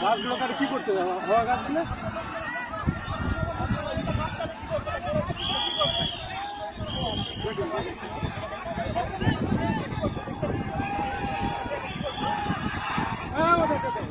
গাছগুলো তার কী করছে? হওয়া গাছগুলো হ্যাঁ ওদেরকে দাও।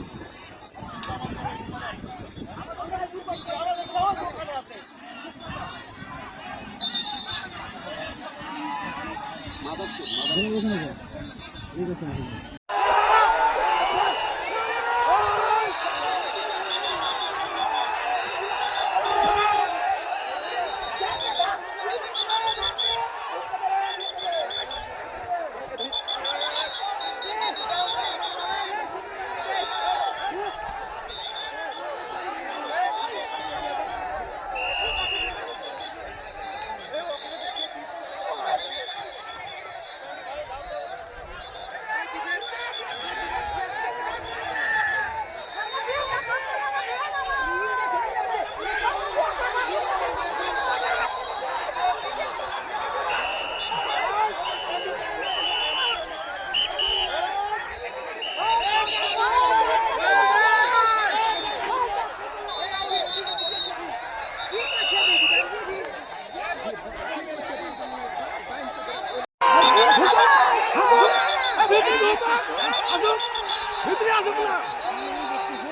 ভিতরে আসুক না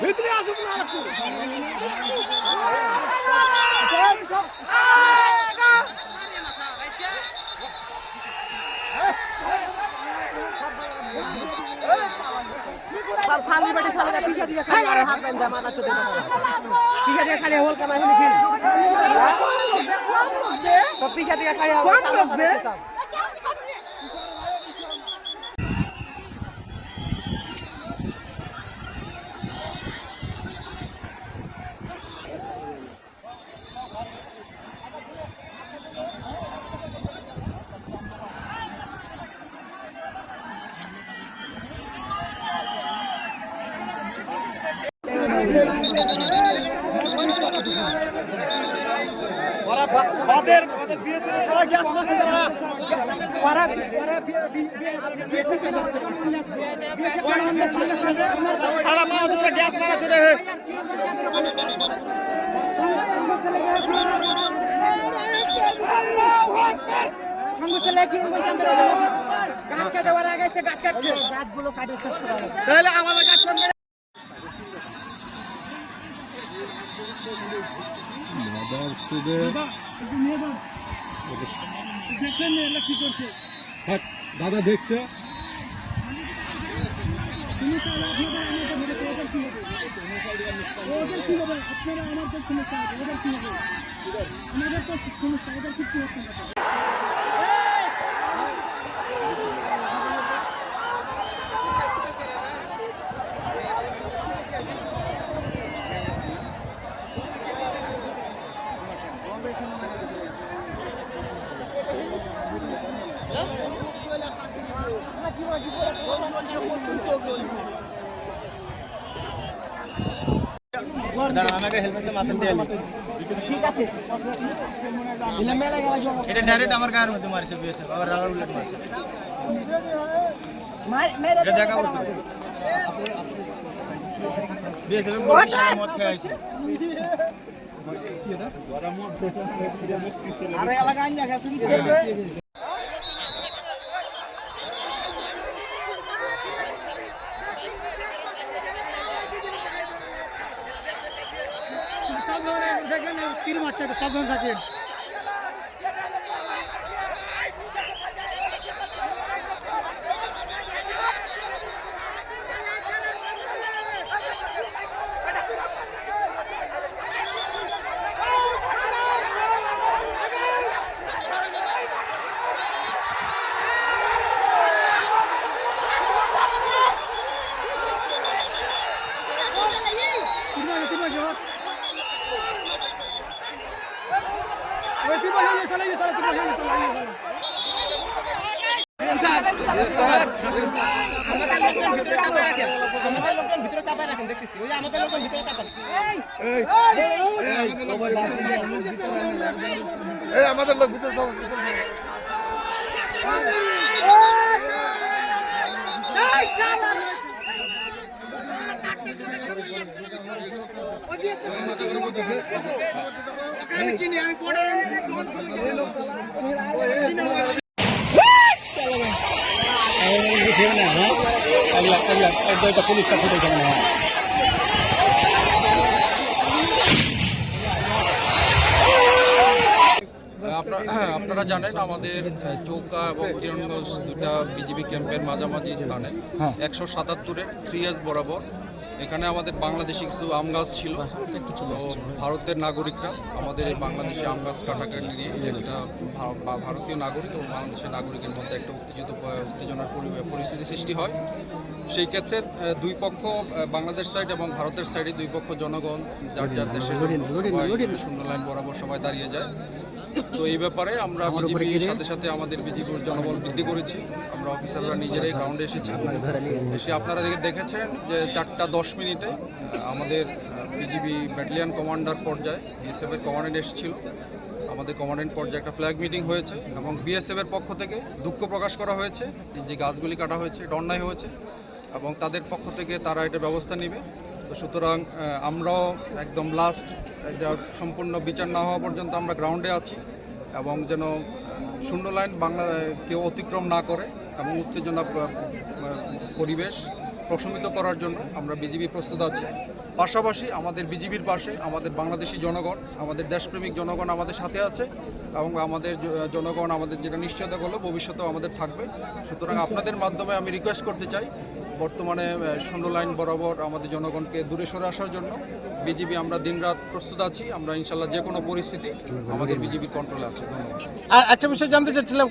ভিতরে আসুক না একটু সব সালি বাটি সালিটা পিছা দিয়ে খালি আর হাত বান্ধা মাথা চোদে পিছা দিয়ে খালি হোল কামাই হলি খেলি সব পিছা দিয়ে খালি আর সব সারা গ্যাস ওরা গ্যাস মারা চলে হে বলতাম গাছ কাটে ওরা আগে এসে গাছ কাটছে গাছগুলো কাটে তাহলে আমাদের কাজ করবে দাদা দেখছে। আমাকে হেলমেটটা মাথায় দিয়ে ঠিক আছে এলে মেলে গেল এটা ডাইরেক্ট আমার গায়ের মধ্যে মারছে বিএসএফ। আবার রাবার বুলেট মারছে। এটা দেখা করতে বিএসএফ মদ খেয়ে আইছে। আরে এলাকা আইন দেখা তুমি সাবধানে দেখেন কিরম আছে সাবধান থাকেন। আমাদের লোকজন ভিতরে চাপায় রাখেন। আমাদের লোকজন ভিতরে চাপায় রাখেন দেখতেছি। ওই আমাদের লোকজন ভিতরে চাপায় এই আমাদের লোক ভিতরে যাও, ভিতরে যাও। শালা আপনারা আপনারা জানেন আমাদের চৌকা এবং কিরণগঞ্জ দুটা বিজিবি ক্যাম্পের মাঝামাঝি স্থানে একশো সাতাত্তরের থ্রি এস বরাবর এখানে আমাদের বাংলাদেশি কিছু আম গাছ ছিল। ভারতের নাগরিকরা আমাদের এই বাংলাদেশি আম গাছ কাটাকাটি নিয়ে একটা ভারতীয় নাগরিক এবং বাংলাদেশের নাগরিকের মধ্যে একটা উত্তেজিত উত্তেজনার পরি- পরিস্থিতি সৃষ্টি হয়। সেই ক্ষেত্রে দুই পক্ষ বাংলাদেশ সাইড এবং ভারতের সাইডে দুই পক্ষ জনগণ যার যার দেশের শূন্য লাইন বরাবর সবাই দাঁড়িয়ে যায়। তো এই ব্যাপারে আমরা বিজেপির সাথে সাথে আমাদের বিজেপির জনবল বৃদ্ধি করেছি। আমরা অফিসাররা নিজেরাই গ্রাউন্ডে এসেছি। এসে আপনারা দেখে- দেখেছেন যে চারটা দশ মিনিটে আমাদের বিজিবি ব্যাটালিয়ান কমান্ডার পর্যায়ে বিএসএফ এর কমান্ডেন্ট এসেছিল। আমাদের কমান্ডেন্ট পর্যায়ে একটা ফ্ল্যাগ মিটিং হয়েছে এবং বিএসএফ এর পক্ষ থেকে দুঃখ প্রকাশ করা হয়েছে যে গাছগুলি কাটা হয়েছে এটা অন্যায় হয়েছে এবং তাদের পক্ষ থেকে তারা এটা ব্যবস্থা নেবে। তো সুতরাং আমরাও একদম লাস্ট সম্পূর্ণ বিচার না হওয়া পর্যন্ত আমরা গ্রাউন্ডে আছি এবং যেন শূন্য লাইন বাংলা, কেউ অতিক্রম না করে এবং উত্তেজনা পরিবেশ প্রশমিত করার জন্য আমরা বিজিবি প্রস্তুত আছি। পাশাপাশি আমাদের বিজিবির পাশে আমাদের বাংলাদেশি জনগণ, আমাদের দেশপ্রেমিক জনগণ আমাদের সাথে আছে এবং আমাদের জনগণ আমাদের যেটা নিশ্চয়তা করল ভবিষ্যতেও আমাদের থাকবে। সুতরাং আপনাদের মাধ্যমে আমি রিকোয়েস্ট করতে চাই বর্তমানে শূন্য লাইন বরাবর আমাদের জনগণকে দূরে সরে আসার জন্য বিজিবি আমরা দিনরাত প্রস্তুত আছি। আমরা ইনশাল্লাহ যে কোনো পরিস্থিতি আমাদের বিজিবির কন্ট্রোলে আছে। আর একটা বিষয় জানতে চাচ্ছিলাম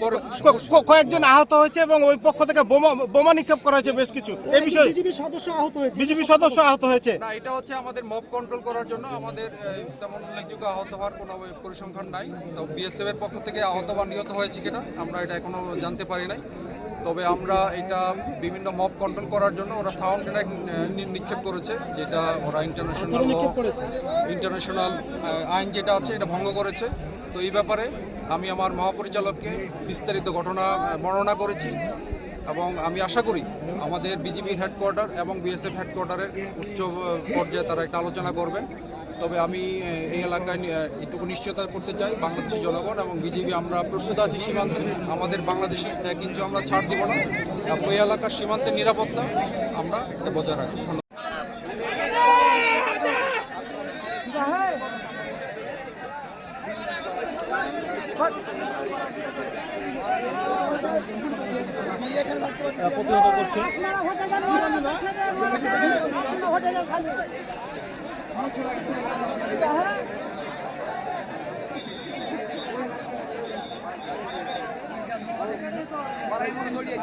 কয়েকজন আহত হয়েছে এবং ওই পক্ষ থেকে বোমা বোমা নিক্ষেপ করা হয়েছে বেশ কিছু। এই বিষয়ে বিজেপির সদস্য আহত হয়েছে। বিজেপি সদস্য আহত হয়েছে। না এটা হচ্ছে আমাদের মব কন্ট্রোল করার জন্য আমাদের তেমন উল্লেখযোগ্য আহত হওয়ার কোনো পরিসংখ্যান নাই। তো বিএসএফ এর পক্ষ থেকে আহত বা নিহত হয়েছে কিনা আমরা এটা এখনও জানতে পারি নাই। তবে আমরা এটা বিভিন্ন মব কন্ট্রোল করার জন্য ওরা সাউন্ড গ্রেনেড নিক্ষেপ করেছে যেটা ওরা ইন্টারন্যাশনাল ইন্টারন্যাশনাল আইন যেটা আছে এটা ভঙ্গ করেছে। তো এই ব্যাপারে আমি আমার মহাপরিচালককে বিস্তারিত ঘটনা বর্ণনা করেছি এবং আমি আশা করি আমাদের বিজিবির হেডকোয়ার্টার এবং বিএসএফ হেডকোয়ার্টারের উচ্চ পর্যায়ে তারা একটা আলোচনা করবেন। তবে আমি এই এলাকায় এটুকু নিশ্চয়তা করতে চাই বাংলাদেশি জনগণ এবং বিজেপি আমরা প্রস্তুত আছি সীমান্তে। আমাদের বাংলাদেশি ইঞ্চি আমরা ছাড় দিব না। ওই এলাকার সীমান্তের নিরাপত্তা আমরা এটা বজায় ধন্যবাদ। প্রতিহত করছে আপনারা ভোটে